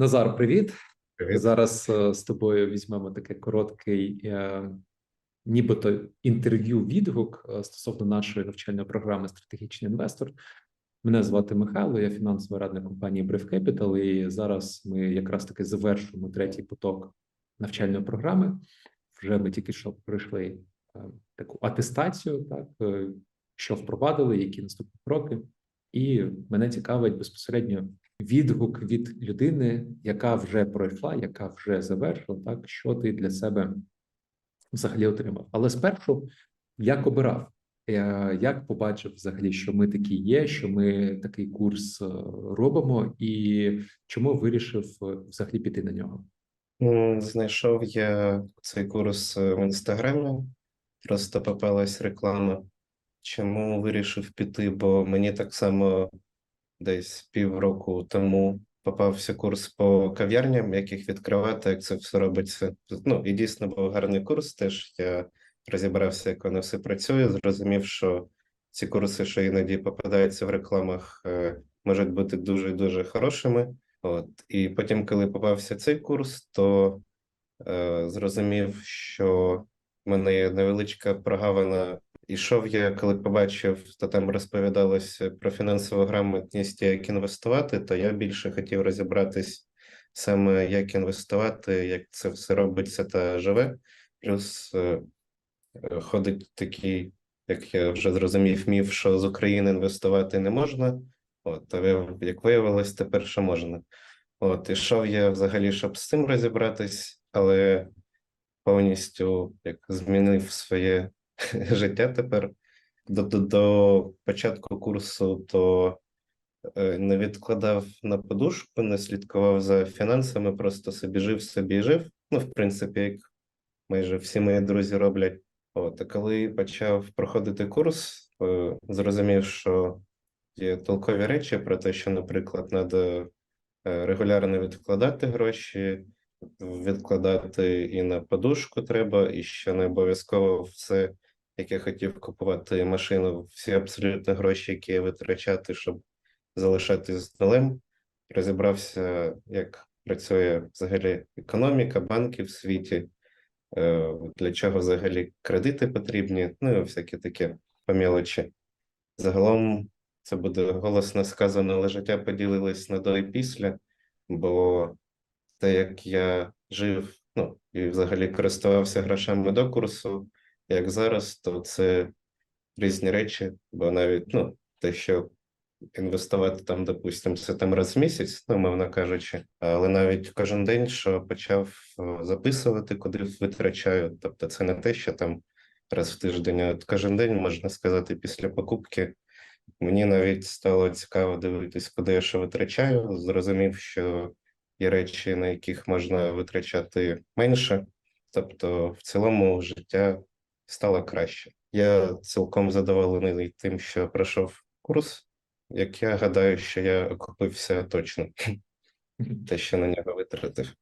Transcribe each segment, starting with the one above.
Назар, привіт. Привіт. Зараз е, з тобою візьмемо таке короткий, е, нібито інтерв'ю відгук е, стосовно нашої навчальної програми Стратегічний інвестор. Мене звати Михайло, я фінансовий радник компанії Brief Capital, і зараз ми якраз таки завершуємо третій поток навчальної програми. Вже ми тільки що пройшли таку атестацію, так що впровадили, які наступні кроки. І мене цікавить безпосередньо відгук від людини, яка вже пройшла, яка вже завершила, так що ти для себе взагалі отримав. Але спершу як обирав, Е, як побачив взагалі, що ми такі є, що ми такий курс е, робимо, і чому вирішив е, взагалі піти на нього? Знайшов я цей курс е, в інстаграмі, просто попалась реклама. Чому вирішив піти? Бо мені так само десь півроку тому попався курс по кав'ярням, як їх відкривати, як це все робиться. Ну і дійсно був гарний курс. Теж я розібрався, як воно все працює. Зрозумів, що ці курси, що іноді попадаються в рекламах, е, можуть бути дуже дуже хорошими. От і потім, коли попався цей курс, то е, зрозумів, що в мене є невеличка прогавина. Ішов я, коли побачив, то там розповідалося про фінансову грамотність, як інвестувати, то я більше хотів розібратись саме, як інвестувати, як це все робиться та живе. Плюс е, е, ходить такий, як я вже зрозумів, міф, що з України інвестувати не можна. От, а вияв- як виявилось, тепер що можна. От, ішов я взагалі, щоб з цим розібратись, але повністю як змінив своє життя тепер. До, до, до початку курсу то е, не відкладав на подушку, не слідкував за фінансами, просто собі жив, собі жив. Ну, в принципі, як майже всі мої друзі роблять. От, а коли почав проходити курс, е, зрозумів, що є толкові речі про те, що, наприклад, треба регулярно відкладати гроші, відкладати і на подушку треба, і що не обов'язково все, я хотів купувати машину, всі абсолютно гроші, які я витрачати, щоб залишатись з нулем. Розібрався, як працює взагалі економіка, банки в світі, е, для чого взагалі кредити потрібні, ну і всякі такі по мелочі. Загалом це буде голосно сказано, але життя поділилось на до і після, бо те, як я жив, ну і взагалі користувався грошами до курсу, як зараз, то це різні речі, бо навіть ну, те, що інвестувати там, допустимо, це там раз в місяць, ну, мовно кажучи, але навіть кожен день, що почав записувати, куди витрачаю, тобто це не те, що там раз в тиждень, а от кожен день, можна сказати, після покупки. Мені навіть стало цікаво дивитись, куди я що витрачаю. Зрозумів, що є речі, на яких можна витрачати менше. Тобто, в цілому життя стало краще. Я цілком задоволений тим, що пройшов курс. Як я гадаю, що я окупився точно те, що на нього витратив.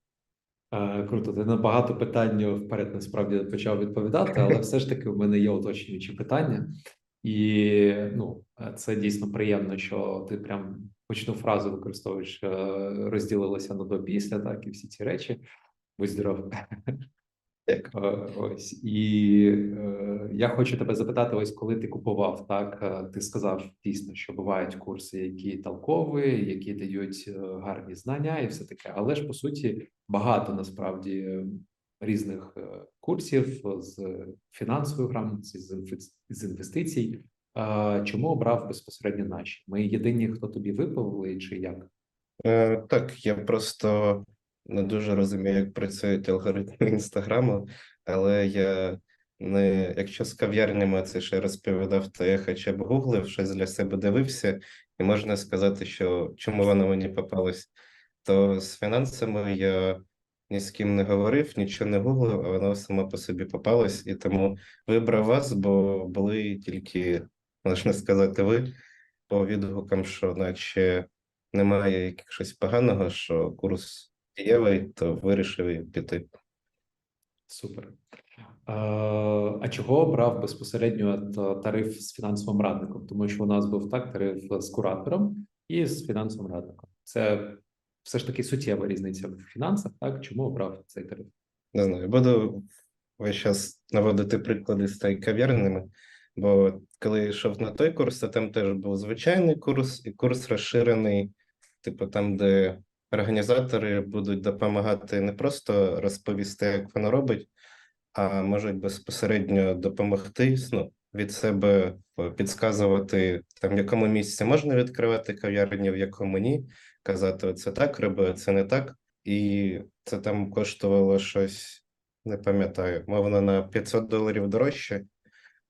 Е, Круто, ти на багато питань вперед насправді почав відповідати, але все ж таки в мене є уточнюючі питання, і ну це дійсно приємно, що ти прям почну фразу використовуєш, е, розділилося на до після, так і всі ці речі. Будь здоров. Як? Е, Ось і е, я хочу тебе запитати: ось коли ти купував, так е, ти сказав дійсно, що бувають курси, які толкові, які дають е, гарні знання, і все таке. Але ж по суті багато насправді різних курсів з фінансової грамотності, з інвестицій. Чому обрав безпосередньо наші? Ми єдині, хто тобі виповіли, чи як? Е, так, я просто не дуже розумію, як працюють алгоритми інстаграму, але я не, якщо з кав'ярнями це ще розповідав, то я хоча б гуглив, щось для себе дивився, і можна сказати, що чому воно мені попалось, то з фінансами я ні з ким не говорив, нічого не гуглив, а воно само по собі попалось, і тому вибрав вас, бо були тільки, можна сказати, ви по відгукам, що наче немає якогось поганого, що курс дієвий, то вирішив піти. Супер. А чого обрав безпосередньо тариф з фінансовим радником? Тому що у нас був так тариф з куратором і з фінансовим радником. Це все ж таки суттєва різниця в фінансах. Так чому обрав цей тариф? Не знаю, буду весь час наводити приклади з тією кав'ярнями, бо коли йшов на той курс, то там теж був звичайний курс і курс розширений, типу там, де організатори будуть допомагати не просто розповісти, як воно робить, а можуть безпосередньо допомогти ну, від себе підказувати, там, в якому місці можна відкривати кав'ярню, в якому ні, казати, оце так роби, це не так. І це там коштувало щось, не пам'ятаю, мовно на 500 доларів дорожче,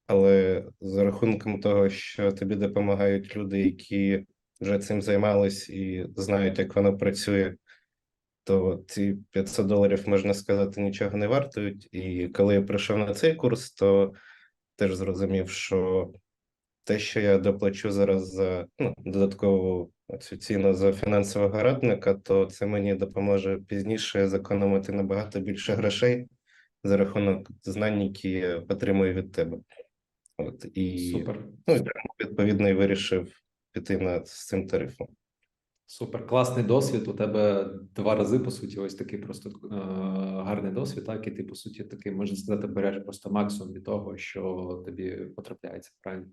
але за рахунком того, що тобі допомагають люди, які вже цим займались і знають, як воно працює, то ці 500 доларів, можна сказати, нічого не вартують. І коли я прийшов на цей курс, то теж зрозумів, що те, що я доплачу зараз за ну, додаткову цю ціну за фінансового радника, то це мені допоможе пізніше зекономити набагато більше грошей за рахунок знань, які я отримую від тебе. От і Супер. ну, відповідно і вирішив піти на з цим тарифом. Супер, класний досвід. У тебе два рази, по суті, ось такий просто е, гарний досвід, так і ти, по суті, такий, можна сказати, береш просто максимум від того, що тобі потрапляється, правильно?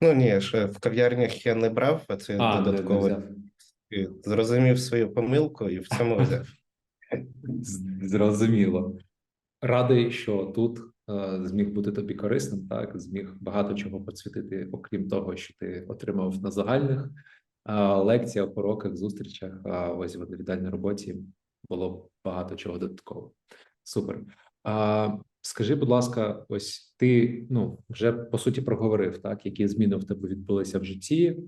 Ну ні, ще в кав'ярнях я не брав, а це А, не, не взяв. Зрозумів свою помилку і в цьому взяв. Зрозуміло. Радий, що тут зміг бути тобі корисним, так зміг багато чого поцвітити, окрім того, що ти отримав на загальних е, лекціях, уроках, зустрічах. А ось в індивідуальній роботі було багато чого додатково. Супер. Скажи, будь ласка, ось ти ну вже по суті проговорив, так які зміни в тебе відбулися в житті,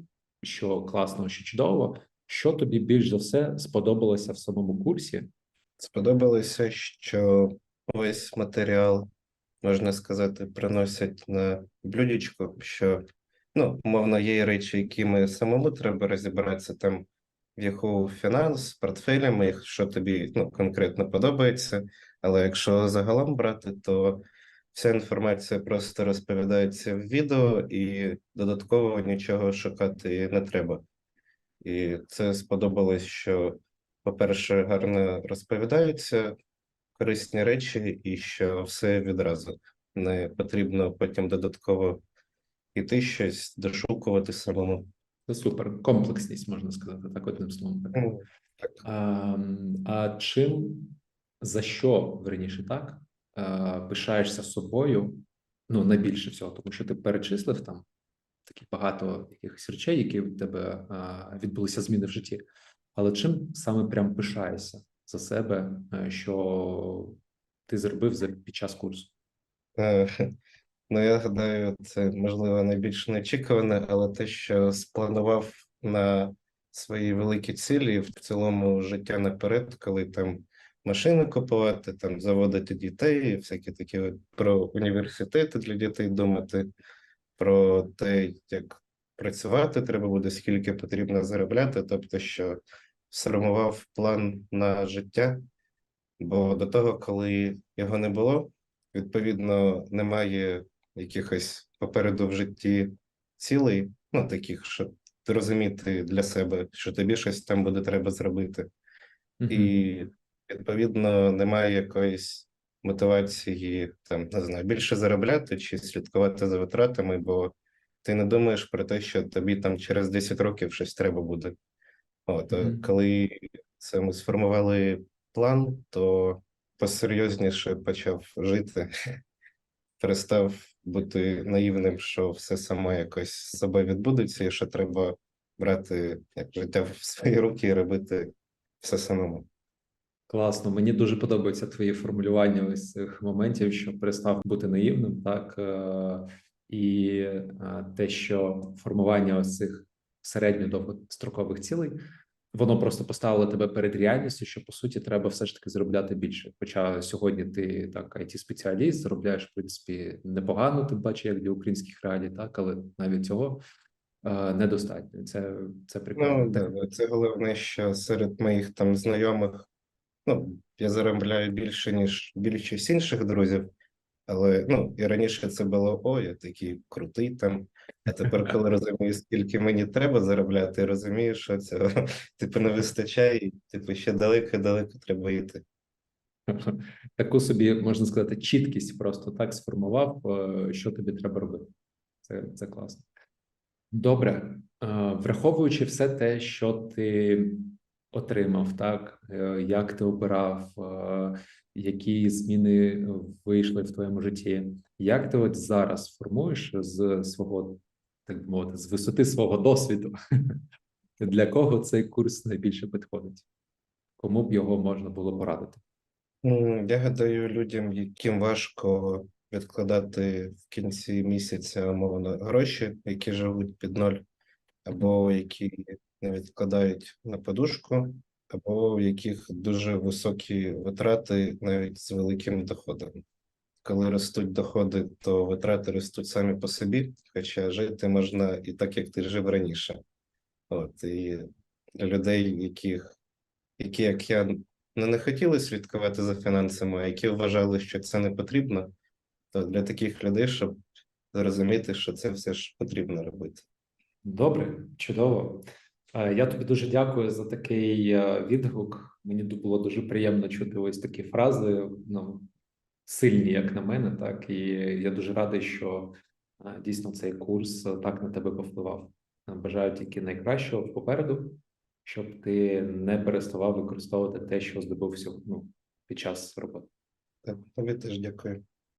що класно, що чудово. Що тобі більш за все сподобалося в самому курсі? Сподобалося, що весь матеріал, можна сказати, приносять на блюдечко, що, ну, умовно, є речі, якими самому треба розібратися там в яку фінанс, портфелями, що тобі ну, конкретно подобається. Але якщо загалом брати, то вся інформація просто розповідається в відео, і додатково нічого шукати не треба. І це сподобалось, що, по-перше, гарно розповідаються корисні речі, і що все відразу. Не потрібно потім додатково іти щось, дошукувати самому. Це супер комплексність, можна сказати, так одним словом. Так. Так. А, а чим за що верніше так а, пишаєшся собою? Ну найбільше всього, тому що ти перечислив там такі багато якихось речей, які в тебе а, відбулися зміни в житті. Але чим саме прям пишаєшся за себе, е, що ти зробив під час курсу? Ну, я гадаю, це можливо найбільш неочікуване, але те, що спланував на свої великі цілі в цілому життя наперед, коли там машини купувати, там заводити дітей, всякі такі от про університети для дітей думати, про те, як працювати треба буде, скільки потрібно заробляти, тобто, що сформував план на життя, бо до того, коли його не було, відповідно, немає якихось попереду в житті цілей, ну таких, щоб розуміти для себе, що тобі щось там буде треба зробити, Мгм. і відповідно немає якоїсь мотивації там не знаю, більше заробляти чи слідкувати за витратами, бо ти не думаєш про те, що тобі там через 10 років щось треба буде. От, а Мгм. коли це ми сформували план, то посерйозніше почав жити, перестав бути наївним, що все само якось з собою відбудеться, і що треба брати як життя в свої руки і робити все самому. Класно, мені дуже подобаються твої формулювання ось цих моментів, що перестав бути наївним, так е, і е, те, що формування ось цих середньо-довгострокових цілей, воно просто поставило тебе перед реальністю, що по суті треба все ж таки заробляти більше. Хоча сьогодні ти так it спеціаліст заробляєш в принципі непогано, тим паче як для українських реалій, так але навіть цього е, недостатньо. Це це прикольно. Ну, да, це головне, що серед моїх там знайомих, ну, я заробляю більше, ніж більшість інших друзів, Але ну і раніше це було о, я такий крутий там. А тепер, коли розумію, скільки мені треба заробляти, розумію, що цього типу не вистачає, і типу ще далеко-далеко треба йти. Таку собі можна сказати, чіткість просто так сформував, е, що тобі треба робити. Це, це класно. Добре, Е, враховуючи все те, що ти отримав, так е, як ти обирав, які зміни вийшли в твоєму житті, як ти от зараз формуєш з свого, так би мовити, з висоти свого досвіду, для кого цей курс найбільше підходить? Кому б його можна було порадити? Я гадаю, людям, яким важко відкладати в кінці місяця умовно гроші, які живуть під ноль, або які не відкладають на подушку, або у яких дуже високі витрати навіть з великим доходом. Коли ростуть доходи, то витрати ростуть самі по собі, хоча жити можна і так, як ти жив раніше. От і людей, яких, які, як я, ну, не хотіли слідкувати за фінансами, а які вважали, що це не потрібно, то для таких людей, щоб зрозуміти, що це все ж потрібно робити. Добре, чудово. Е, Я тобі дуже дякую за такий е, відгук. Мені було дуже приємно чути ось такі фрази, ну сильні, як на мене, так і я дуже радий, що е, дійсно цей курс так на тебе повпливав. Бажаю тільки найкращого попереду, щоб ти не переставав використовувати те, що здобув ну, під час роботи. Так, тобі теж дякую.